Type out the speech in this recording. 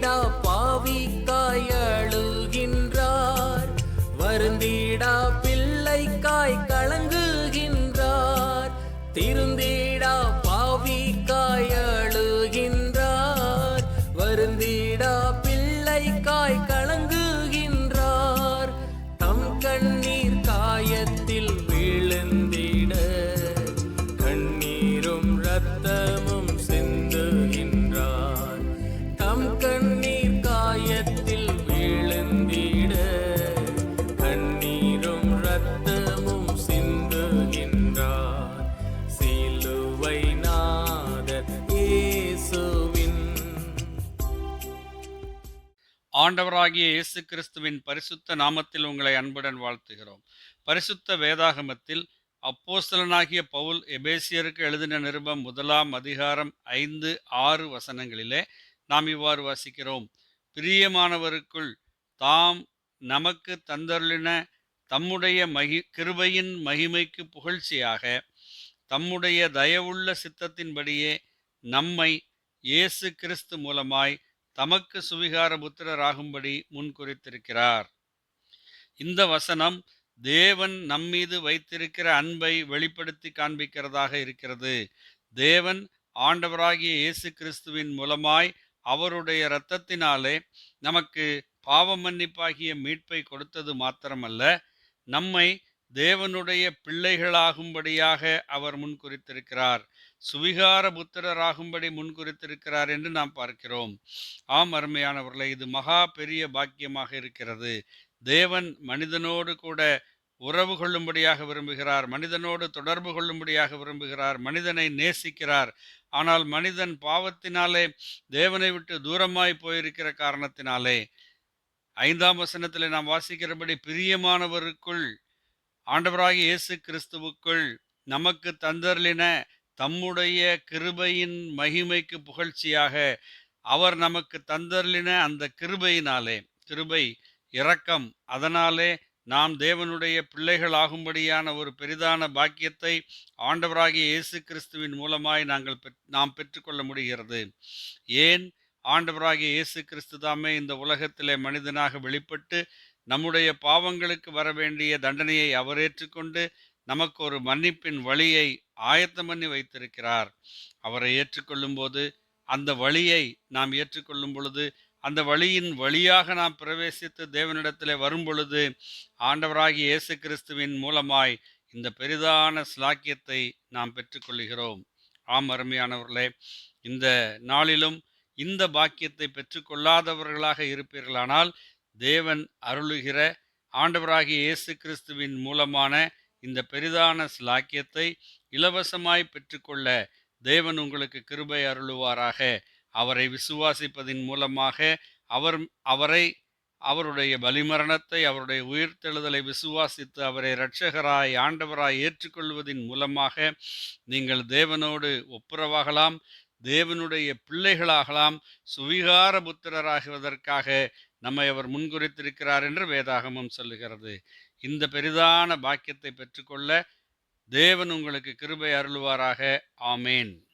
வருந்திடா பாவிக்காய் அழுகின்றார். வருந்திடா பிள்ளைக்காய் கலங்குகின்றார் நாதர் இயேசுவின். ஆண்டவராகிய இயேசு கிறிஸ்துவின் பரிசுத்த நாமத்தில் உங்களை அன்புடன் வாழ்த்துகிறோம். பரிசுத்த வேதாகமத்தில் அப்போஸ்தலனாகிய பவுல் எபேசியருக்கு எழுதின நிருபம் முதலாம் அதிகாரம் ஐந்து ஆறு வசனங்களிலே நாம் இவ்வாறு வாசிக்கிறோம். பிரியமானவருக்குள் தாம் நமக்கு தந்தருளின தம்முடைய மகி கிருபையின் மகிமைக்கு புகழ்ச்சியாக தம்முடைய தயவுள்ள சித்தத்தின்படியே நம்மை இயேசு கிறிஸ்து மூலமாய் தமக்கு சுவிகார புத்திரராகும்படி முன்குறித்திருக்கிறார். இந்த வசனம் தேவன் நம்மீது வைத்திருக்கிற அன்பை வெளிப்படுத்தி காண்பிக்கிறதாக இருக்கிறது. தேவன் ஆண்டவராகிய இயேசு கிறிஸ்துவின் மூலமாய் அவருடைய இரத்தத்தினாலே நமக்கு பாவ மன்னிப்பாகிய மீட்பை கொடுத்தது மாத்திரமல்ல நம்மை தேவனுடைய பிள்ளைகளாகும்படியாக அவர் முன்குறித்திருக்கிறார் சுவிகார புத்திரராகும்படி முன்குறித்திருக்கிறார் என்று நாம் பார்க்கிறோம். ஆம் அருமையானவர்களை இது மகா பெரிய பாக்கியமாக இருக்கிறது. தேவன் மனிதனோடு கூட உறவு கொள்ளும்படியாக விரும்புகிறார் மனிதனோடு தொடர்பு கொள்ளும்படியாக விரும்புகிறார் மனிதனை நேசிக்கிறார். ஆனால் மனிதன் பாவத்தினாலே தேவனை விட்டு தூரமாய் போயிருக்கிற காரணத்தினாலே ஐந்தாம் வசனத்தில் நாம் வாசிக்கிறபடி பிரியமானவருக்குள் ஆண்டவராகிய இயேசு கிறிஸ்துவுக்குள் நமக்கு தந்தர்லின தம்முடைய கிருபையின் மகிமைக்கு புகழ்ச்சியாக அவர் நமக்கு தந்தர்லின அந்த கிருபையினாலே கிருபை இரக்கம் அதனாலே நாம் தேவனுடைய பிள்ளைகளாகும்படியான ஒரு பெரிதான பாக்கியத்தை ஆண்டவராகிய இயேசு கிறிஸ்துவின் மூலமாய் நாங்கள் பெற் நாம் பெற்றுக்கொள்ள முடிகிறது. ஏன்? ஆண்டவராகிய இயேசு கிறிஸ்து தாமே இந்த உலகத்திலே மனிதனாக வெளிப்பட்டு நம்முடைய பாவங்களுக்கு வர வேண்டிய தண்டனையை அவர் ஏற்றுக்கொண்டு நமக்கு ஒரு மன்னிப்பின் வழியை ஆயத்தம் பண்ணி வைத்திருக்கிறார். அவரை ஏற்றுக்கொள்ளும் போது அந்த வழியை நாம் ஏற்றுக்கொள்ளும் பொழுது அந்த வழியின் வழியாக நாம் பிரவேசித்து தேவனிடத்திலே வரும் பொழுது ஆண்டவராகி இயேசு கிறிஸ்துவின் மூலமாய் இந்த பெரிதான ஸ்லாக்கியத்தை நாம் பெற்றுக்கொள்கிறோம் ஆம் அருமையானவர்களே இந்த நாளிலும் இந்த பாக்கியத்தை பெற்றுக்கொள்ளாதவர்களாக இருப்பீர்களானால் தேவன் அருளுகிற ஆண்டவராகிய இயேசு கிறிஸ்துவின் மூலமான இந்த பெரிதான ஸ்லாக்கியத்தை இலவசமாய் பெற்றுக்கொள்ள தேவன் உங்களுக்கு கிருபை அருளுவாராக. அவரை விசுவாசிப்பதின் மூலமாக அவர் அவரை அவருடைய பலிமரணத்தை அவருடைய உயிர்த்தெழுதலை விசுவாசித்து அவரை இரட்சகராய் ஆண்டவராய் ஏற்றுக்கொள்வதின் மூலமாக நீங்கள் தேவனோடு ஒப்புரவாகலாம். தேவனுடைய பிள்ளைகளாகலாம் சுவிகார புத்திரராகுவதற்காக நம்மை அவர் முன்குறித்திருக்கிறார் என்று வேதாகமம் சொல்லுகிறது. இந்த பெரிதான பாக்கியத்தை பெற்றுக்கொள்ள தேவன் உங்களுக்கு கிருபை அருளுவாராக. ஆமேன்.